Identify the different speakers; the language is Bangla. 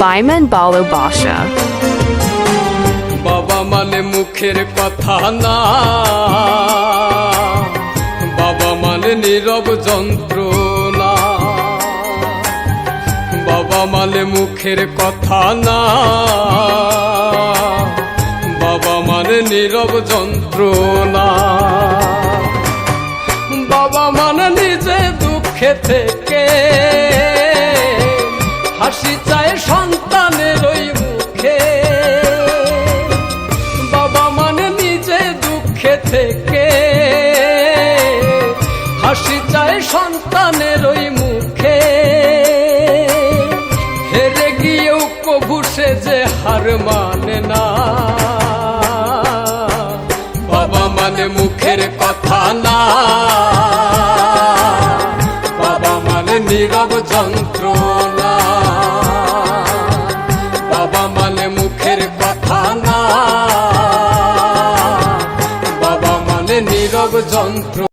Speaker 1: Baiman Balo Basha.
Speaker 2: বাবা মানে মুখের কথা না। বাবা মানে নীরব যন্ত্রণা। বাবা মানে মুখের কথা না। বাবা মানে নীরব যন্ত্রণা। বাবা মানে নিজে দুঃখে থেকে হাসি থেকে। হাসি চায় সন্তানের ওই মুখে। হেরে গিয়েও কভু সে যে হার মানে না। বাবা মানে মুখের কথা না। বাবা মানে নীরব যন্ত্র নীরব যন্ত্র